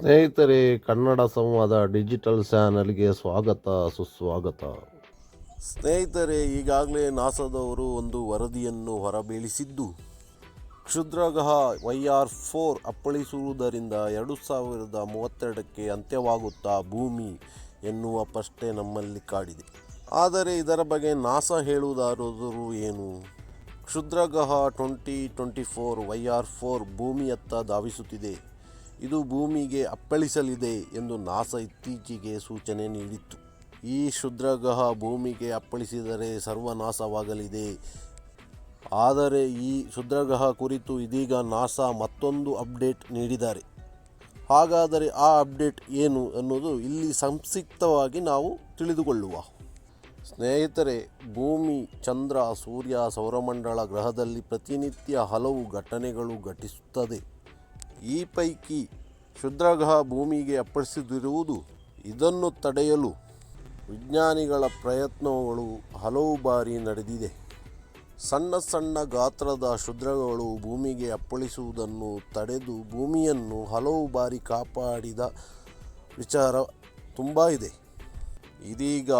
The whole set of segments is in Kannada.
ಸ್ನೇಹಿತರೆ, ಕನ್ನಡ ಸಂವಾದ ಡಿಜಿಟಲ್ ಚಾನಲ್ಗೆ ಸ್ವಾಗತ, ಸುಸ್ವಾಗತ. ಸ್ನೇಹಿತರೆ, ಈಗಾಗಲೇ ನಾಸಾದವರು ಒಂದು ವರದಿಯನ್ನು ಹೊರಬೀಳಿಸಿದ್ದು ಕ್ಷುದ್ರಗ್ರಹ ವೈ ಆರ್ ಫೋರ್ ಅಪ್ಪಳಿಸುವುದರಿಂದ ಎರಡು ಸಾವಿರದ ಮೂವತ್ತೆರಡಕ್ಕೆ ಅಂತ್ಯವಾಗುತ್ತಾ ಭೂಮಿ ಎನ್ನುವ ಪ್ರಶ್ನೆ ನಮ್ಮಲ್ಲಿ ಕಾಡಿದೆ. ಆದರೆ ಇದರ ಬಗ್ಗೆ ನಾಸಾ ಹೇಳುವುದಾದರೂ ಏನು? ಕ್ಷುದ್ರಗ್ರಹ twenty twenty four Y R four ಭೂಮಿಯತ್ತ ಧಾವಿಸುತ್ತಿದೆ. ಇದು ಭೂಮಿಗೆ ಅಪ್ಪಳಿಸಲಿದೆ ಎಂದು ನಾಸಾ ಇತ್ತೀಚೆಗೆ ಸೂಚನೆ ನೀಡಿತ್ತು. ಈ ಕ್ಷುದ್ರಗ್ರಹ ಭೂಮಿಗೆ ಅಪ್ಪಳಿಸಿದರೆ ಸರ್ವನಾಶವಾಗಲಿದೆ. ಆದರೆ ಈ ಕ್ಷುದ್ರಗ್ರಹ ಕುರಿತು ಇದೀಗ ನಾಸಾ ಮತ್ತೊಂದು ಅಪ್ಡೇಟ್ ನೀಡಿದ್ದಾರೆ. ಹಾಗಾದರೆ ಆ ಅಪ್ಡೇಟ್ ಏನು ಅನ್ನೋದು ಇಲ್ಲಿ ಸಂಕ್ಷಿಪ್ತವಾಗಿ ನಾವು ತಿಳಿದುಕೊಳ್ಳುವ. ಸ್ನೇಹಿತರೆ, ಭೂಮಿ, ಚಂದ್ರ, ಸೂರ್ಯ, ಸೌರಮಂಡಲ ಗ್ರಹದಲ್ಲಿ ಪ್ರತಿನಿತ್ಯ ಹಲವು ಘಟನೆಗಳು ಘಟಿಸುತ್ತದೆ. ಈ ಪೈಕಿ ಕ್ಷುದ್ರಗ್ರಹ ಭೂಮಿಗೆ ಅಪ್ಪಳಿಸುತ್ತಿರುವುದು ಇದನ್ನು ತಡೆಯಲು ವಿಜ್ಞಾನಿಗಳ ಪ್ರಯತ್ನಗಳು ಹಲವು ಬಾರಿ ನಡೆದಿದೆ. ಸಣ್ಣ ಸಣ್ಣ ಗಾತ್ರದ ಕ್ಷುದ್ರಗಳು ಭೂಮಿಗೆ ಅಪ್ಪಳಿಸುವುದನ್ನು ತಡೆದು ಭೂಮಿಯನ್ನು ಹಲವು ಬಾರಿ ಕಾಪಾಡಿದ ವಿಚಾರ ತುಂಬ ಇದೆ. ಇದೀಗ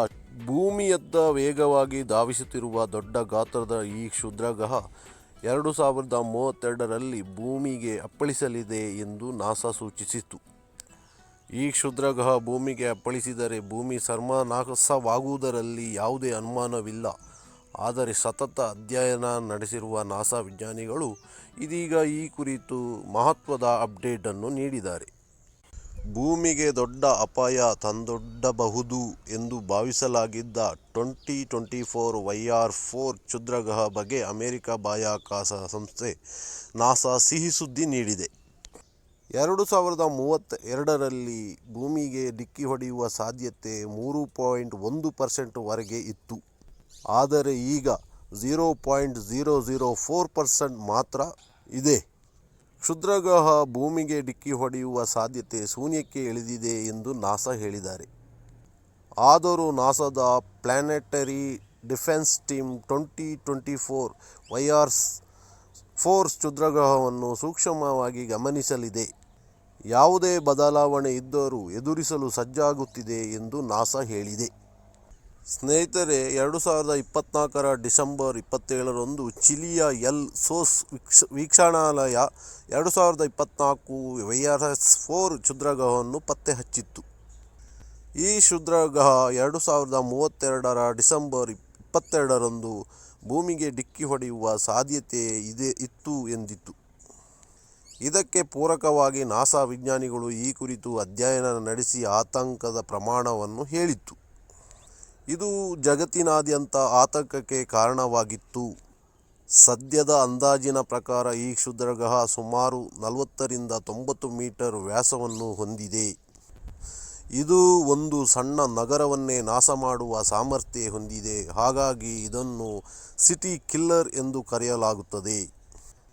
ಭೂಮಿಯತ್ತ ವೇಗವಾಗಿ ಧಾವಿಸುತ್ತಿರುವ ದೊಡ್ಡ ಗಾತ್ರದ ಈ ಕ್ಷುದ್ರಗ್ರಹ ಎರಡು ಸಾವಿರದ ಮೂವತ್ತೆರಡರಲ್ಲಿ ಭೂಮಿಗೆ ಅಪ್ಪಳಿಸಲಿದೆ ಎಂದು ನಾಸಾ ಸೂಚಿಸಿತು ಈ ಕ್ಷುದ್ರಗ್ರಹ ಭೂಮಿಗೆ ಅಪ್ಪಳಿಸಿದರೆ ಭೂಮಿ ಸರ್ಮನಾಸವಾಗುವುದರಲ್ಲಿ ಯಾವುದೇ ಅನುಮಾನವಿಲ್ಲ. ಆದರೆ ಸತತ ಅಧ್ಯಯನ ನಡೆಸಿರುವ ನಾಸಾ ವಿಜ್ಞಾನಿಗಳು ಇದೀಗ ಈ ಕುರಿತು ಮಹತ್ವದ ಅಪ್ಡೇಟನ್ನು ನೀಡಿದ್ದಾರೆ. ಭೂಮಿಗೆ ದೊಡ್ಡ ಅಪಾಯ ತಂದೊಡ್ಡಬಹುದು ಎಂದು ಭಾವಿಸಲಾಗಿದ್ದ twenty twenty four Y R four ಕ್ಷುದ್ರಗ್ರಹ ಬಗ್ಗೆ ಅಮೆರಿಕ ಬಾಹ್ಯಾಕಾಶ ಸಂಸ್ಥೆ ನಾಸಾ ಸಿಹಿ ಸುದ್ದಿ ನೀಡಿದೆ. ಎರಡು ಸಾವಿರದ ಮೂವತ್ತ ಎರಡರಲ್ಲಿ ಭೂಮಿಗೆ ಡಿಕ್ಕಿ ಹೊಡೆಯುವ ಸಾಧ್ಯತೆ ಮೂರು ಪಾಯಿಂಟ್ ಒಂದು ಪರ್ಸೆಂಟ್ವರೆಗೆ ಇತ್ತು. ಆದರೆ ಈಗ zero point zero zero four percent ಮಾತ್ರ ಇದೆ. ಕ್ಷುದ್ರಗ್ರಹ ಭೂಮಿಗೆ ಡಿಕ್ಕಿ ಹೊಡೆಯುವ ಸಾಧ್ಯತೆ ಶೂನ್ಯಕ್ಕೆ ಇಳಿದಿದೆ ಎಂದು ನಾಸಾ ಹೇಳಿದ್ದಾರೆ. ಆದರೂ ನಾಸಾದ planetary defence team twenty twenty four Y R S R four ಕ್ಷುದ್ರಗ್ರಹವನ್ನು ಸೂಕ್ಷ್ಮವಾಗಿ ಗಮನಿಸಲಿದೆ. ಯಾವುದೇ ಬದಲಾವಣೆ ಇದ್ದರೂ ಎದುರಿಸಲು ಸಜ್ಜಾಗುತ್ತಿದೆ ಎಂದು ನಾಸಾ ಹೇಳಿದೆ. ಸ್ನೇಹಿತರೆ ಎರಡು ಸಾವಿರದ ಇಪ್ಪತ್ತ್ನಾಲ್ಕರ ಡಿಸೆಂಬರ್ ಇಪ್ಪತ್ತೇಳರಂದು ಚಿಲಿಯ ಎಲ್ ಸೋಸ್ ವೀಕ್ಷ, ವೀಕ್ಷಣಾಲಯ ಎರಡು ಸಾವಿರದ ಇಪ್ಪತ್ತ್ನಾಲ್ಕು ವೈ ಆರ್ ಎಸ್ ಫೋರ್ ಕ್ಷುದ್ರಗ್ರಹವನ್ನು ಪತ್ತೆ ಹಚ್ಚಿತ್ತು ಈ ಕ್ಷುದ್ರಗ್ರಹ ಎರಡು ಸಾವಿರದ ಮೂವತ್ತೆರಡರ ಡಿಸೆಂಬರ್ ಇಪ್ಪತ್ತೆರಡರಂದು ಭೂಮಿಗೆ ಡಿಕ್ಕಿ ಹೊಡೆಯುವ ಸಾಧ್ಯತೆ ಇದೆ, ಇತ್ತು ಎಂದಿತ್ತು. ಇದಕ್ಕೆ ಪೂರಕವಾಗಿ ನಾಸಾ ವಿಜ್ಞಾನಿಗಳು ಈ ಕುರಿತು ಅಧ್ಯಯನ ನಡೆಸಿ ಆತಂಕದ ಪ್ರಮಾಣವನ್ನು ಹೇಳಿತ್ತು. ಇದು ಜಗತ್ತಿನಾದ್ಯಂತ ಆತಂಕಕ್ಕೆ ಕಾರಣವಾಗಿತ್ತು. ಸದ್ಯದ ಅಂದಾಜಿನ ಪ್ರಕಾರ ಈ ಕ್ಷುದ್ರಗ್ರಹ ಸುಮಾರು ನಲವತ್ತರಿಂದ ತೊಂಬತ್ತು ಮೀಟರ್ ವ್ಯಾಸವನ್ನು ಹೊಂದಿದೆ. ಇದು ಒಂದು ಸಣ್ಣ ನಗರವನ್ನೇ ನಾಶ ಮಾಡುವ ಸಾಮರ್ಥ್ಯ ಹೊಂದಿದೆ. ಹಾಗಾಗಿ ಇದನ್ನು ಸಿಟಿ ಕಿಲ್ಲರ್ ಎಂದು ಕರೆಯಲಾಗುತ್ತದೆ.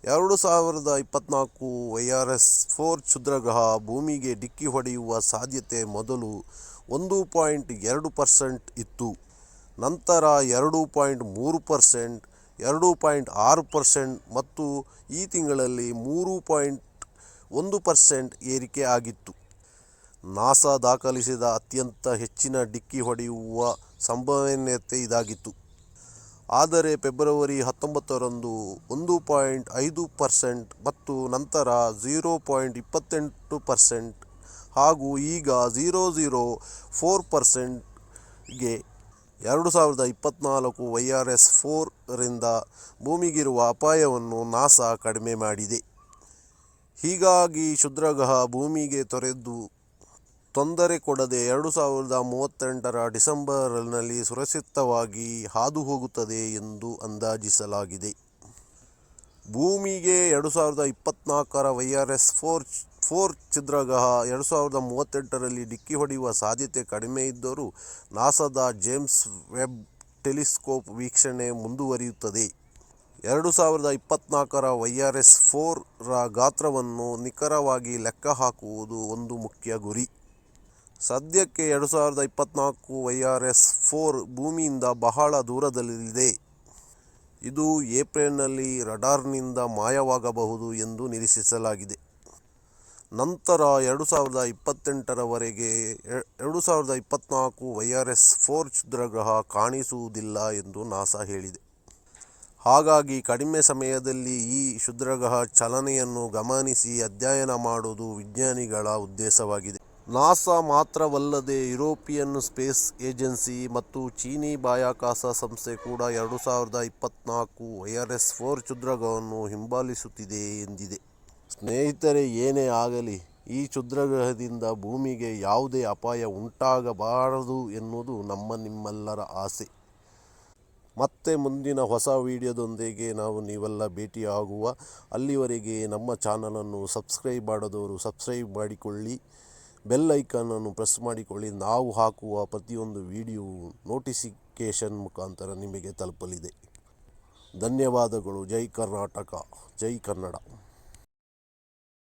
ಎರಡು ಸಾವಿರದ ಇಪ್ಪತ್ತ್ನಾಲ್ಕು ವೈ ಆರ್ ಎಸ್ ಫೋರ್ ಕ್ಷುದ್ರಗ್ರಹ ಭೂಮಿಗೆ ಡಿಕ್ಕಿ ಹೊಡೆಯುವ ಸಾಧ್ಯತೆ ಮೊದಲು ಒಂದು ಪಾಯಿಂಟ್ ಎರಡು ಪರ್ಸೆಂಟ್ ಇತ್ತು. ನಂತರ ಎರಡು ಪಾಯಿಂಟ್ ಮೂರು ಪರ್ಸೆಂಟ್, ಎರಡು ಪಾಯಿಂಟ್ ಆರು ಪರ್ಸೆಂಟ್ ಮತ್ತು ಈ ತಿಂಗಳಲ್ಲಿ ಮೂರು ಪಾಯಿಂಟ್ ಒಂದು ಪರ್ಸೆಂಟ್ ಏರಿಕೆ ಆಗಿತ್ತು. ನಾಸಾ ದಾಖಲಿಸಿದ ಅತ್ಯಂತ ಹೆಚ್ಚಿನ ಡಿಕ್ಕಿ ಹೊಡೆಯುವ ಸಂಭವನೀಯತೆ ಇದಾಗಿತ್ತು. ಆದರೆ ಫೆಬ್ರವರಿ ಹತ್ತೊಂಬತ್ತರಂದು ಒಂದು ಪಾಯಿಂಟ್ ಐದು ಪರ್ಸೆಂಟ್ ಮತ್ತು ನಂತರ ಝೀರೋ ಪಾಯಿಂಟ್ ಇಪ್ಪತ್ತೆಂಟು ಪರ್ಸೆಂಟ್ ಹಾಗೂ ಈಗ ಝೀರೋ ಝೀರೋ ಫೋರ್ ಪರ್ಸೆಂಟ್ಗೆ ಎರಡು ಸಾವಿರದ ಇಪ್ಪತ್ತ್ನಾಲ್ಕು ವೈ ಆರ್ ಎಸ್ ಫೋರಿಂದ ಭೂಮಿಗಿರುವ ಅಪಾಯವನ್ನು ನಾಸಾ ಕಡಿಮೆ ಮಾಡಿದೆ. ಹೀಗಾಗಿ ಕ್ಷುದ್ರಗ್ರಹ ಭೂಮಿಗೆ ತೊರೆದು ತೊಂದರೆ ಕೊಡದೆ ಎರಡು ಸಾವಿರದ ಮೂವತ್ತೆಂಟರ ಡಿಸೆಂಬರ್ನಲ್ಲಿ ಸುರಕ್ಷಿತವಾಗಿ ಹಾದು ಹೋಗುತ್ತದೆ ಎಂದು ಅಂದಾಜಿಸಲಾಗಿದೆ. ಭೂಮಿಗೆ ಎರಡು ಸಾವಿರದ ಇಪ್ಪತ್ತ್ನಾಲ್ಕರ Y R S four four ಛಿದ್ರಗ್ರಹ ಎರಡು ಸಾವಿರದ ಮೂವತ್ತೆಂಟರಲ್ಲಿ ಡಿಕ್ಕಿ ಹೊಡೆಯುವ ಸಾಧ್ಯತೆ ಕಡಿಮೆ ಇದ್ದರೂ ನಾಸಾದ ಜೇಮ್ಸ್ ವೆಬ್ ಟೆಲಿಸ್ಕೋಪ್ ವೀಕ್ಷಣೆ ಮುಂದುವರಿಯುತ್ತದೆ. ಎರಡು ಸಾವಿರದ ಇಪ್ಪತ್ನಾಲ್ಕರ ವೈ ಆರ್ ಎಸ್ ಫೋರ್ರ ಗಾತ್ರವನ್ನು ನಿಖರವಾಗಿ ಲೆಕ್ಕ ಹಾಕುವುದು ಒಂದು ಮುಖ್ಯ ಗುರಿ. ಸದ್ಯಕ್ಕೆ ಎರಡು ಸಾವಿರದ ಇಪ್ಪತ್ತ್ನಾಲ್ಕು ವೈ ಆರ್ ಎಸ್ ಫೋರ್ ಭೂಮಿಯಿಂದ ಬಹಳ ದೂರದಲ್ಲಿದೆ. ಇದು ಏಪ್ರಿಲ್ನಲ್ಲಿ ರಡಾರ್ನಿಂದ ಮಾಯವಾಗಬಹುದು ಎಂದು ನಿರೀಕ್ಷಿಸಲಾಗಿದೆ. ನಂತರ ಎರಡು ಸಾವಿರದ ಇಪ್ಪತ್ತೆಂಟರವರೆಗೆ ಎರಡು ಸಾವಿರದ ಇಪ್ಪತ್ತ್ನಾಲ್ಕು ವೈ ಆರ್ ಎಸ್ ಫೋರ್ ಕ್ಷುದ್ರಗ್ರಹ ಕಾಣಿಸುವುದಿಲ್ಲ ಎಂದು ನಾಸಾ ಹೇಳಿದೆ. ಹಾಗಾಗಿ ಕಡಿಮೆ ಸಮಯದಲ್ಲಿ ಈ ಕ್ಷುದ್ರಗ್ರಹ ಚಲನೆಯನ್ನು ಗಮನಿಸಿ ಅಧ್ಯಯನ ಮಾಡುವುದು ವಿಜ್ಞಾನಿಗಳ ಉದ್ದೇಶವಾಗಿದೆ. ನಾಸಾ ಮಾತ್ರವಲ್ಲದೆ ಯುರೋಪಿಯನ್ ಸ್ಪೇಸ್ ಏಜೆನ್ಸಿ ಮತ್ತು ಚೀನೀ ಬಾಹ್ಯಾಕಾಶ ಸಂಸ್ಥೆ ಕೂಡ ಎರಡು ಸಾವಿರದ ಇಪ್ಪತ್ತ್ನಾಲ್ಕು ಐ ಆರ್ ಎಸ್ ಫೋರ್ ಕ್ಷುದ್ರಗ್ರಹವನ್ನು ಹಿಂಬಾಲಿಸುತ್ತಿದೆ ಎಂದಿದೆ. ಸ್ನೇಹಿತರೆ, ಏನೇ ಆಗಲಿ, ಈ ಕ್ಷುದ್ರಗ್ರಹದಿಂದ ಭೂಮಿಗೆ ಯಾವುದೇ ಅಪಾಯ ಉಂಟಾಗಬಾರದು ಎನ್ನುವುದು ನಮ್ಮ ನಿಮ್ಮೆಲ್ಲರ ಆಸೆ. ಮತ್ತೆ ಮುಂದಿನ ಹೊಸ ವಿಡಿಯೋದೊಂದಿಗೆ ನಾವು ನೀವೆಲ್ಲ ಭೇಟಿಯಾಗುವ ಅಲ್ಲಿವರೆಗೆ ನಮ್ಮ ಚಾನಲನ್ನು ಸಬ್ಸ್ಕ್ರೈಬ್ ಮಾಡದವರು ಸಬ್ಸ್ಕ್ರೈಬ್ ಮಾಡಿಕೊಳ್ಳಿ. ಬೆಲ್ ಐಕಾನನ್ನು ಪ್ರೆಸ್ ಮಾಡಿಕೊಳ್ಳಿ. ನಾವು ಹಾಕುವ ಪ್ರತಿಯೊಂದು ವಿಡಿಯೋ ನೋಟಿಫಿಕೇಷನ್ ಮುಖಾಂತರ ನಿಮಗೆ ತಲುಪಲಿದೆ. ಧನ್ಯವಾದಗಳು. ಜೈ ಕರ್ನಾಟಕ. ಜೈ ಕನ್ನಡ.